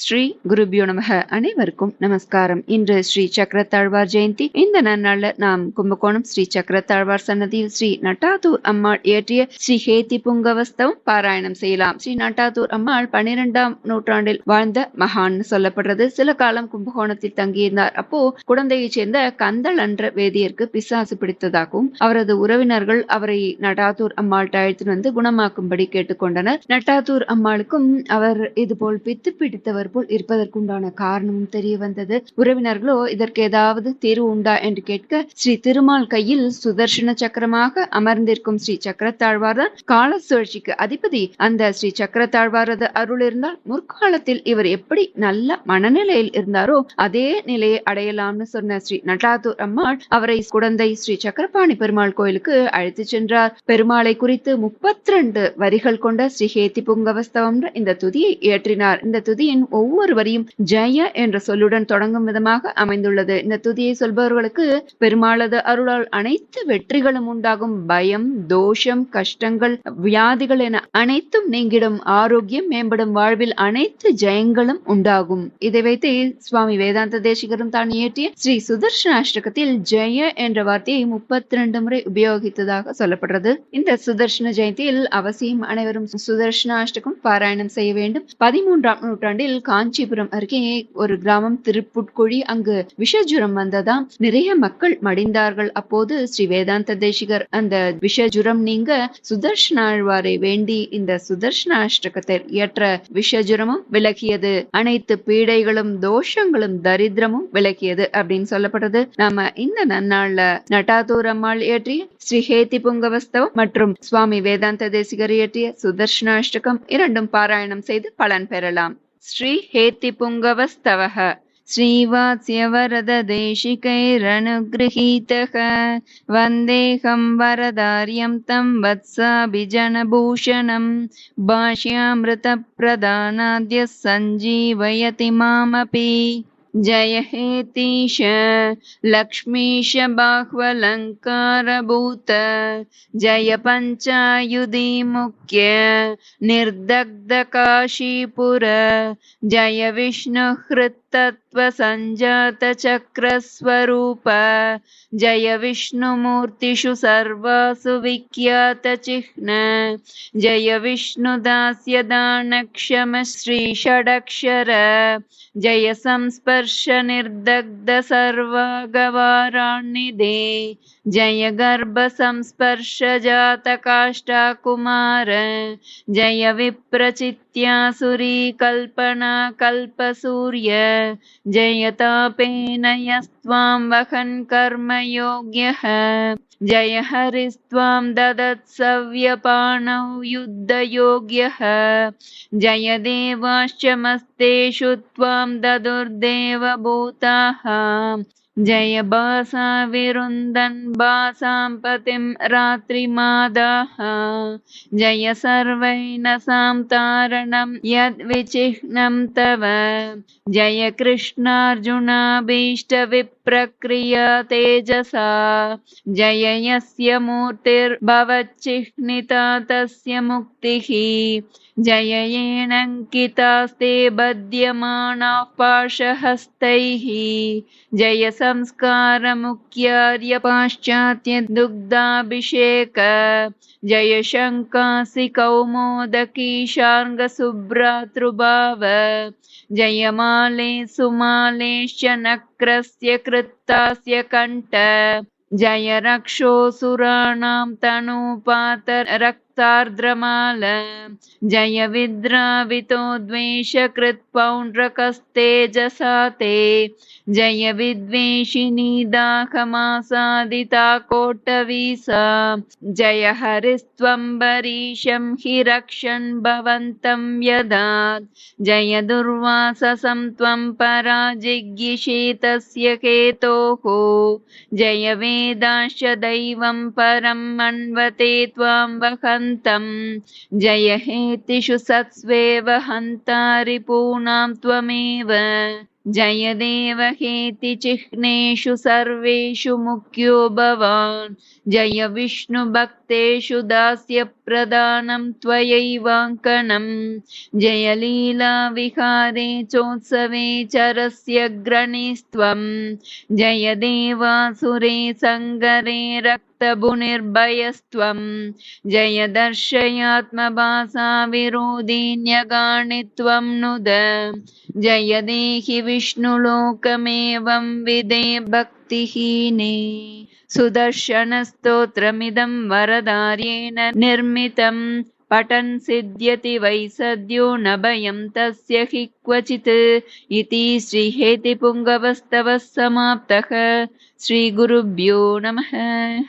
ஸ்ரீ குருபியோ நமக. அனைவருக்கும் நமஸ்காரம். இன்று ஸ்ரீ சக்கரத்தாழ்வார் ஜெயந்தி. இந்த நன்னாள்ல நாம் கும்பகோணம் ஸ்ரீ சக்கரத்தாழ்வார் சன்னதியில் ஸ்ரீ நட்டாத்தூர் அம்மாள் இயற்றிய ஸ்ரீ ஹேதி புங்கவஸ்தவம் பாராயணம் செய்யலாம். ஸ்ரீ நட்டாதூர் அம்மாள் பன்னிரெண்டாம் நூற்றாண்டில் வாழ்ந்த மகான் சொல்லப்படுறது. சில காலம் கும்பகோணத்தில் தங்கியிருந்தார். அப்போ குழந்தையைச் சேர்ந்த கந்தள் என்ற வேதியருக்கு பிசாசு பிடித்ததாகவும் அவரது உறவினர்கள் அவரை நட்டாதூர் அம்மாள்கிட்ட அழைத்து வந்து குணமாக்கும்படி கேட்டுக்கொண்டனர். நட்டாதூர் அம்மாளுக்கும் அவர் இதுபோல் பித்து பிடித்தவர் போல் இருப்பதற்குண்டான காரணமும் தெரிய வந்தது. உறவினர்களோ இதற்கு ஏதாவது தீர்வு உண்டா என்று கேட்க ஸ்ரீ திருமால் கையில் சுதர்ஷன சக்கரமாக அமர்ந்திருக்கும் ஸ்ரீ சக்கரத்தாழ்வார் தான் கால சுழற்சிக்கு அதிபதி. அந்த ஸ்ரீ சக்கரத்தாழ்வாரது அருள் இருந்தால் முற்காலத்தில் இவர் எப்படி நல்ல மனநிலையில் இருந்தாரோ அதே நிலையை அடையலாம்னு சொன்ன ஸ்ரீ நட்டாத்தூர் அம்மாள் அவரை குடந்தை ஸ்ரீ சக்கரபாணி பெருமாள் கோயிலுக்கு அழைத்து சென்றார். பெருமாளை குறித்து முப்பத்தி ரெண்டு வரிகள் கொண்ட ஸ்ரீ ஹேத்தி புங்கவஸ்தவம் இந்த துதியை இயற்றினார். இந்த துதியின் ஒவ்வொரு வரியும் ஜெய என்ற சொல்லுடன் தொடங்கும் விதமாக அமைந்துள்ளது. இந்த துதியை சொல்பவர்களுக்கு பெருமாளது அருளால் அனைத்து வெற்றிகளும் உண்டாகும். பயம் தோஷம் கஷ்டங்கள் வியாதிகள் என அனைத்தும் நீங்கிடும். ஆரோக்கியம் மேம்படும். வாழ்வில் அனைத்து ஜெயங்களும் உண்டாகும். இதை வைத்து சுவாமி வேதாந்த தேசிகரும் தான் இயற்றிய ஸ்ரீ சுதர்ஷன அஷ்டகத்தில் ஜெய என்ற வார்த்தையை முப்பத்தி ரெண்டு முறை உபயோகித்ததாக சொல்லப்படுறது. இந்த சுதர்ஷன ஜெயந்தியில் அவசியம் அனைவரும் சுதர்ஷன அஷ்டகம் பாராயணம் செய்ய வேண்டும். பதிமூன்றாம் நூற்றாண்டில் காஞ்சிபுரம் அருகே ஒரு கிராமம் திருப்புட்குழி. அங்கு விஷஜுரம் வந்ததாம். நிறைய மக்கள் மடிந்தார்கள். அப்போது ஸ்ரீ வேதாந்த தேசிகர் அந்த விஷஜுரம் நீங்க சுதர்ஷனாழ்வாரை வேண்டி இந்த சுதர்ஷனாஷ்டகத்தை இயற்ற விஷஜுரமும் விலகியது. அனைத்து பீடைகளும் தோஷங்களும் தரித்திரமும் விலகியது அப்படின்னு சொல்லப்பட்டது. நாம இந்த நன்னாள்ல நட்டாத்தூர் அம்மாள் இயற்றிய ஸ்ரீ ஹேதி புங்கவஸ்தவம் மற்றும் சுவாமி வேதாந்த தேசிகர் இயற்றிய சுதர்ஷனாஷ்டகம் இரண்டும் பாராயணம் செய்து பலன் பெறலாம். श्रीहेतिपुङ्गवस्तवः श्रीवात्स्यवरददेशिकैरनुगृहीतः वन्देऽहं वरदार्यं तं वत्साभिजनभूषणं भाष्यामृतप्रदानाद्यः सञ्जीवयति मामपि जय हेतीश लक्ष्मीश बाह्वलङ्कारभूत जय पञ्चायुधि मुख्य निर्दग्धकाशीपुर जय विष्णुहृत्तत्त्वसञ्जातचक्रस्वरूप जय विष्णुमूर्तिषु सर्वासु विख्यातचिह्न जय विष्णुदास्यदानक्षम श्रीषडक्षर जय संस्पर्श निर्दग्ध सर्वगवाराण्निधे जय गर्भ संस्पर्श जातकाष्ठाकुमार जय विप्रचित्यासुरी कल्पना कल्पसूर्य जय तापेन यस्त्वां वहन् कर्मयोग्यः जय हरिस्त्वां ददत्सव्यपाणौ युद्धयोग्यः। जय देवाश्च मस्तेषु त्वां ददुर्देवभूताः। जय बासा विरुन्दन् बासां पतिं रात्रिमादाः जय सर्वैनसां तारणं यद्विचिह्नं तव। जय कृष्णार्जुनाभीष्टविप्रक्रिया प्रक्रियतेजसा जययस्य मूर्तिर्भवच्चिह्निता तस्य मुक्तिः। जययेणङ्कितास्ते बध्यमानाः पाशहस्तैः जयसंस्कारमुख्यार्य जय जयशङ्कासि कौमोदकी शार्ङ्गसुभ्रातृभाव जयमाले सुमालेश्च नक्रस्य कृ कृत्तास्य कण्ठ जय रक्षोऽसुराणां तनूपातरक्तार्द्रमाल जय विद्रावितो द्वेषकृत्पौण्ड्रकस्तेजसा ते। जय विद्वेषिणी दाहमासादिता कोटवीसा। जय हरिस्त्वम्बरीशं हि रक्षन् भवन्तं यदात् जय दुर्वाससं त्वं पराजिज्ञिषेतस्य केतोः। जय वेदाश्च दैवं परं मन्वते त्वां वहन् हन्तम् जय हेतिषु सत्स्वेव हन्ता त्वमेव। जय देवहेति चिह्नेषु सर्वेषु मुख्यो भवान्। जय विष्णुभक्तेषु दास्यप्रदानं त्वयैवाङ्कणम् जय लीलाविहारे चोत्सवे चरस्य ग्रणिस्त्वम् जय देवासुरे सङ्गरे रक्तभुनिर्भयस्त्वम् जय दर्शयात्मभासा विरोधिन्यगाणि त्वं नुद जय देहि विष्णुलोकमेवं विदे भक्तिहीने सुदर्शनस्तोत्रमिदं वरदार्येण निर्मितं पठन् वै सद्यो न भयं तस्य हि क्वचित् इति श्रीहेतिपुङ्गवस्तवः समाप्तः। श्रीगुरुभ्यो नमः।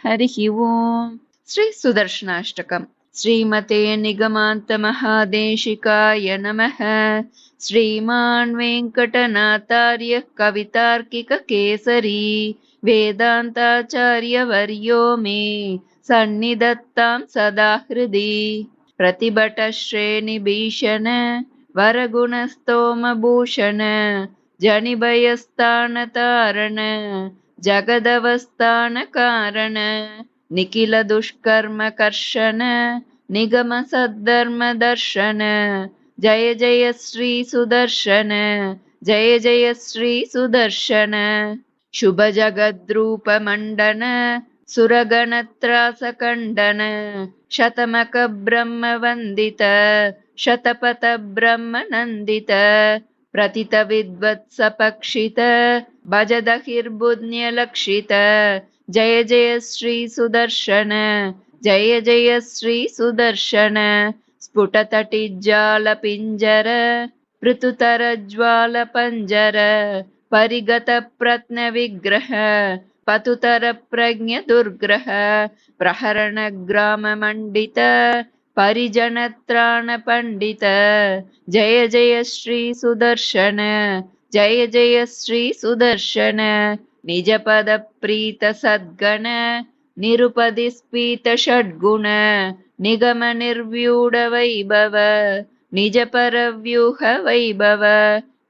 हरिः ओम्। श्रीसुदर्शनाष्टकम्। श्रीमते निगमान्तमहादेशिकाय नमः। श्रीमान् वेङ्कटनाथार्यः कवितार्किककेसरी वेदान्ताचार्यवर्यो मे सन्निधत्तां सदा हृदि प्रतिभटश्रेणिभीषण वरगुणस्तोमभूषण जनिभयस्थानतारण जगदवस्थानकारण निखिलदुष्कर्मकर्षण निगमसद्धर्मदर्शन जय जय श्री सुदर्शन जय जय श्री सुदर्शन शुभजगद्रूपमण्डन सुरगणत्रासखण्डन शतमकब्रह्मवन्दित शतपथब्रह्मनन्दित प्रतितविद्वत्सपक्षित शतपथब्रह्म भज दहिर्बुज्ञ जय जय श्री सुदर्शन जय जय श्री सुदर्शन। स्फुटतटि जाल पिञ्जर पतुतरप्रज्ञदुर्ग्रह प्रहरणग्राममण्डित परिजनत्राणपण्डित जय जय श्री सुदर्शन जय जय श्री सुदर्शन निजपदप्रीतसद्गण निरुपदिस्फीतषड्गुण निगमनिर्व्यूढवैभव निजपरव्यूहवैभव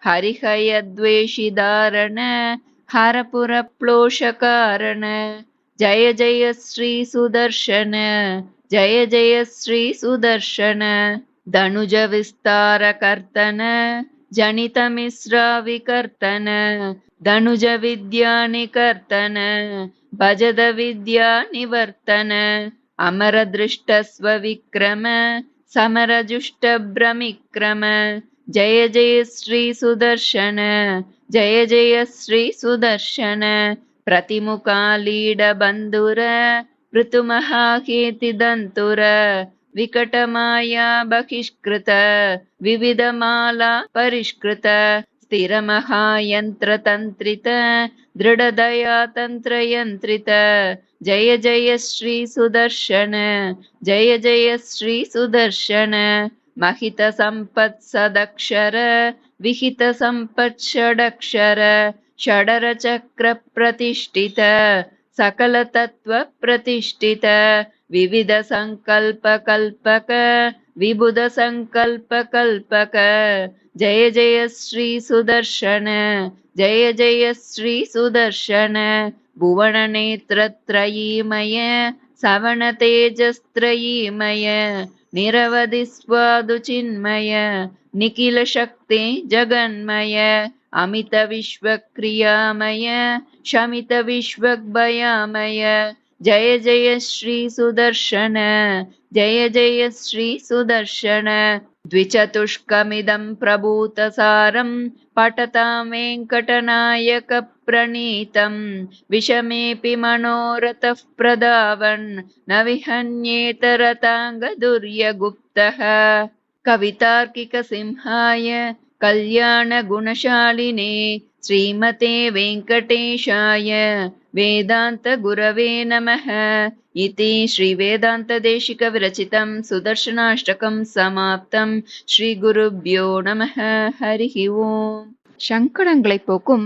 हरिहयद्वेषिदारण हरपुरप्लोषकारण जय जय श्री सुदर्शन जय जय श्री सुदर्शन धनुजविस्तारकर्तन जनितमिश्राविकर्तन धनुजविद्यानिकर्तन भजदविद्यानिवर्तन अमरदृष्टस्वविक्रम समरजुष्टभ्रमिक्रम जय जय श्री सुदर्शन जय जय श्री सुदर्शन प्रतिमुखालीडबन्धुर ऋतुमहाकेतिदन्तुर विकटमाया बहिष्कृत विविधमाला परिष्कृत स्थिरमहायन्त्रतन्त्रित दृढदया तन्त्रयन्त्रित जय जय श्री सुदर्शन जय जय श्री सुदर्शन महितसम्पत्सदक्षर विहितसम्पत्षडक्षर षडरचक्रप्रतिष्ठित सकलतत्त्वप्रतिष्ठित विविधसङ्कल्पकल्पक विबुधसङ्कल्पकल्पक। जय जय श्री सुदर्शन जय जय श्री सुदर्शन। भुवननेत्रत्रयीमय सवनतेजस्त्रयीमय निखिल शक्ति जगन्मय अमित विश्व क्रियामय अमितविश्वक्रियामय शमितविश्वग्भयामय जय जय श्री सुदर्शन। जय जय श्री सुदर्शन द्विचतुष्कमिदं प्रभूतसारं पठतां वेङ्कटनायकप्रणीतं विषमेऽपि मनोरथः प्रदावन् न विहन्येतरताङ्गदुर्यगुप्तः कवितार्किकसिंहाय कल्याणगुणशालिने श्रीमते वेङ्कटेशाय वेदान्तगुरवे नमः। इति श्रीवेदान्तदेशिकविरचितं सुदर्शनाष्टकं समाप्तं। श्रीगुरुभ्यो नमः। हरिः ओम् சங்கடங்களை போக்கும்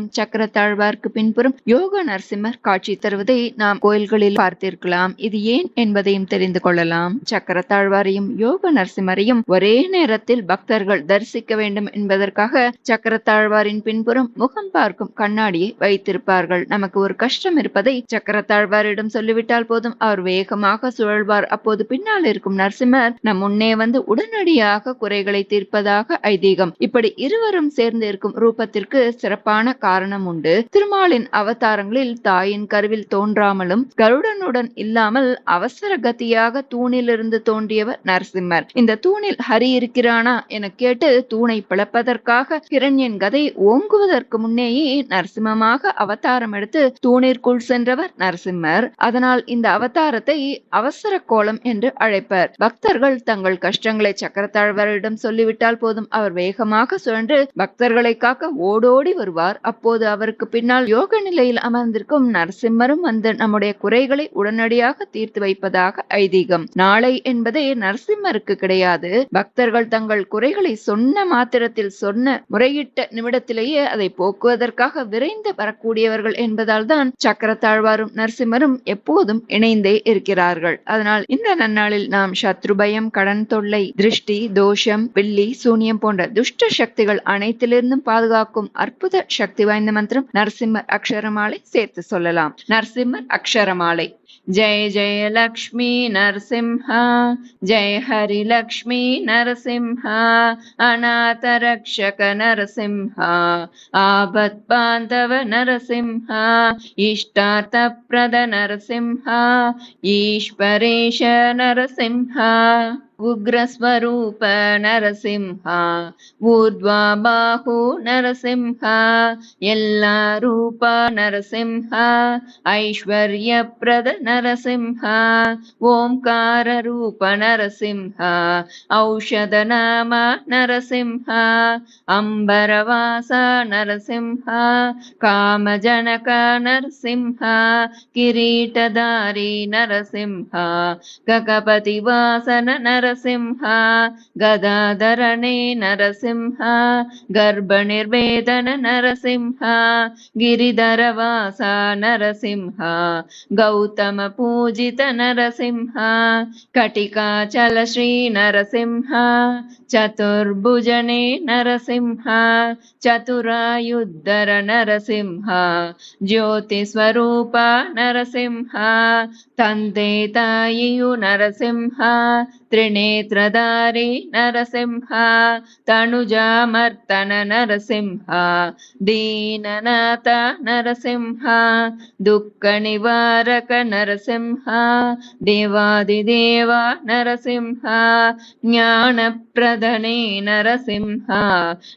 தாழ்வார்க்கு பின்புறம் யோக நரசிம்மர் காட்சி தருவதை நாம் கோயில்களில் பார்த்திருக்கலாம். இது ஏன் என்பதையும் தெரிந்து கொள்ளலாம். சக்கரத்தாழ்வாரையும் யோக நரசிம்மரையும் ஒரே நேரத்தில் பக்தர்கள் தரிசிக்க வேண்டும் என்பதற்காக சக்கரத்தாழ்வாரின் பின்புறம் முகம் பார்க்கும் கண்ணாடியை வைத்திருப்பார்கள். நமக்கு ஒரு கஷ்டம் இருப்பதை சக்கர தாழ்வாரிடம் சொல்லிவிட்டால் போதும். அவர் வேகமாக சுழல்வார். அப்போது பின்னால் இருக்கும் நரசிம்மர் நம் முன்னே வந்து உடனடியாக குறைகளை தீர்ப்பதாக ஐதீகம். இப்படி இருவரும் சேர்ந்து இருக்கும் விருப்பத்திற்கு சிறப்பான காரணம் உண்டு. திருமாலின் அவதாரங்களில் தாயின் கருவில் தோன்றாமலும் கருடனுடன் இல்லாமல் அவசர கதியாக தூணிலிருந்து தோன்றியவர் நரசிம்மர். இந்த தூணில் ஹரி இருக்கிறானா என கேட்டு தூணை பிளப்பதற்காக ஹிரண்யன் கதை ஓங்குவதற்கு முன்னேயே நரசிம்மமாக அவதாரம் எடுத்து தூணிற்குள் சென்றவர் நரசிம்மர். அதனால் இந்த அவதாரத்தை அவசர கோலம் என்று அழைப்பர். பக்தர்கள் தங்கள் கஷ்டங்களை சக்கரத்தாழ்வரிடம் சொல்லிவிட்டால் போதும். அவர் வேகமாக சுழன்று பக்தர்களை காக்க ஓடோடி வருவார். அப்போது அவருக்கு பின்னால் யோக நிலையில் அமர்ந்திருக்கும் நரசிம்மரும் வந்து நம்முடைய குறைகளை உடனடியாக தீர்த்து வைப்பதாக ஐதீகம். நாளை என்பதே நரசிம்மருக்கு கிடையாது. பக்தர்கள் தங்கள் குறைகளை சொன்ன மாத்திரத்தில் சொன்ன முறையிட்ட நிமிடத்திலேயே அதை போக்குவதற்காக விரைந்து வரக்கூடியவர்கள் என்பதால் தான் சக்கரத்தாழ்வாரும் நரசிம்மரும் எப்போதும் இணைந்தே இருக்கிறார்கள். அதனால் இந்த நன்னாளில் நாம் சத்ரு பயம் கடன் தொல்லை திருஷ்டி தோஷம் பில்லி சூனியம் போன்ற துஷ்ட சக்திகள் அனைத்திலிருந்தும் பாதுகாப்பு காக்கும் அற்புத சக்தி வாய்ந்த மந்திரம் நரசிம்மர் அக்ஷரமாலை சேர்த்து சொல்லலாம். நரசிம்மர் அக்ஷரமாலை. ஜெய ஜெய லக்ஷ்மி நரசிம்ஹா. ஜெய ஹரி லக்ஷ்மி நரசிம்ஹா. அநாத ரக்ஷக நரசிம்ஹா. ஆபத் பாந்தவ நரசிம்ஹா. இஷ்டார்த்த பிரத நரசிம்ஹா. ஈஸ்வரேஷ நரசிம்ஹா. उग्रस्वरूप नरसिंहा ऊर्ध्वा बाहु नरसिंहा यल्ला रूप नरसिंहा ऐश्वर्यप्रद नरसिंहा ओङ्काररूप नरसिंहा औषधनाम नरसिंहा अम्बरवास नरसिंहा कामजनक नरसिंहा किरीटधारी नरसिंहा गगपतिवासन नर ಗಗಪತಿ ವಾಸನ ನರಸಿಂಹ ಗದಾಧರಣೆ ನರಸಿಂಹ ಗರ್ಭನಿರ್ವೇದನ ನರಸಿಂಹ ಗಿರಿಧರವಾಸ ನರಸಿಂಹ ಗೌತಮ ಪೂಜಿತ ನರಸಿಂಹ ಕಟಿಕಾಚಲ ಶ್ರೀ ನರಸಿಂಹ ಚತುರ್ಭುಜನೆ ನರಸಿಂಹ ಚತುರಾಯುದ್ಧರ ನರಸಿಂಹ ಜ್ಯೋತಿ ಸ್ವರೂಪ ನರಸಿಂಹ ತಂದೆ ತಾಯಿಯು ನರಸಿಂಹ ತ್ರಿನೇತ್ರಧಾರಿ నేత్రధారి నరసింహ తనుజామర్తన నరసింహ దీననాథ నరసింహ దుఃఖ నివారక నరసింహ దేవాదిదేవ నరసింహ జ్ఞానప్రదనే నరసింహ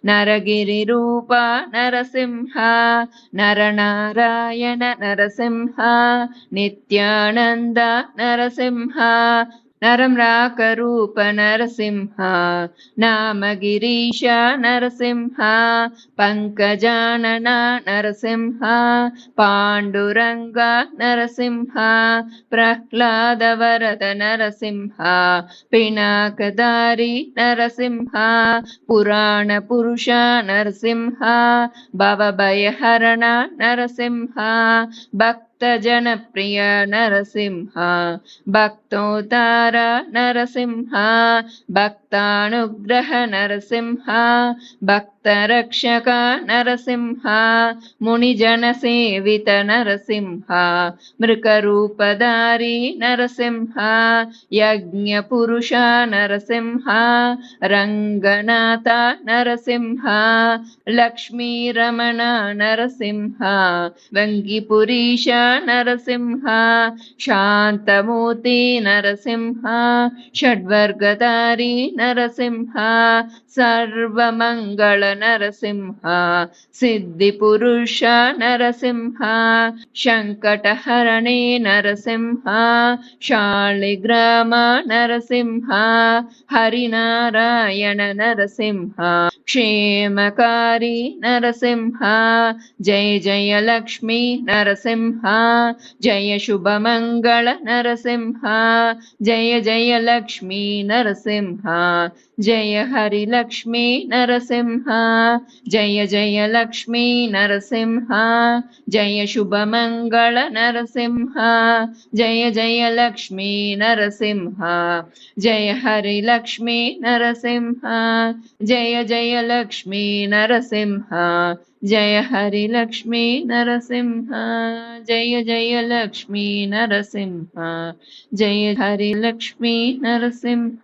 నరగిరి రూప నరసింహ నరనారాయణ నరసింహ నిత్యానంద నరసింహ नरम्राकरूप नरसिंहा नाम गिरीशा नरसिंहा पङ्कजानना नरसिंहा पाण्डुरङ्गा नरसिंहा प्रह्लादवरद नरसिंहा पिनाकदारी नरसिंहा पुराणपुरुषा नरसिंहा भवभयहरणा नरसिंहा भक् భక్తజనప్రియ నరసింహ భక్తోతార నరసింహ భక్తానుగ్రహ నరసింహ భక్త रक्षक नरसिंह, मुनिजनसेवित नरसिंह, मृकरूपधारी नरसिंह, यज्ञपुरुष नरसिंह, रंगनाथ नरसिंह, लक्ष्मीरमण नरसिंह वङ्गिपुरीश नरसिंह, शांतमूर्ति नरसिंह, षड्वर्गधारी नरसिंह, सर्वमंगल नरसिंह, सिद्धिपुरुष नरसिंह, शङ्कटहरणे नरसिंह, शालिग्राम नरसिंह, हरिनारायण नरसिंह, क्षेमकारी नरसिंह, जय जय लक्ष्मी नरसिंह, जय शुभ मंगल नरसिंह, जय जय लक्ष्मी नरसिंह, जय हरिलक्ष्मी नरसिंह। जय जय लक्ष्मी नरसिंह, जय मंगल नरसिंह, जय जय लक्ष्मी नरसिंह, जय हरि लक्ष्मी नरसिंह, जय जय लक्ष्मी नरसिंह, जय हरि लक्ष्मी नरसिंह, जय जय लक्ष्मी नरसिंह, जय हरि लक्ष्मी नरसिंह।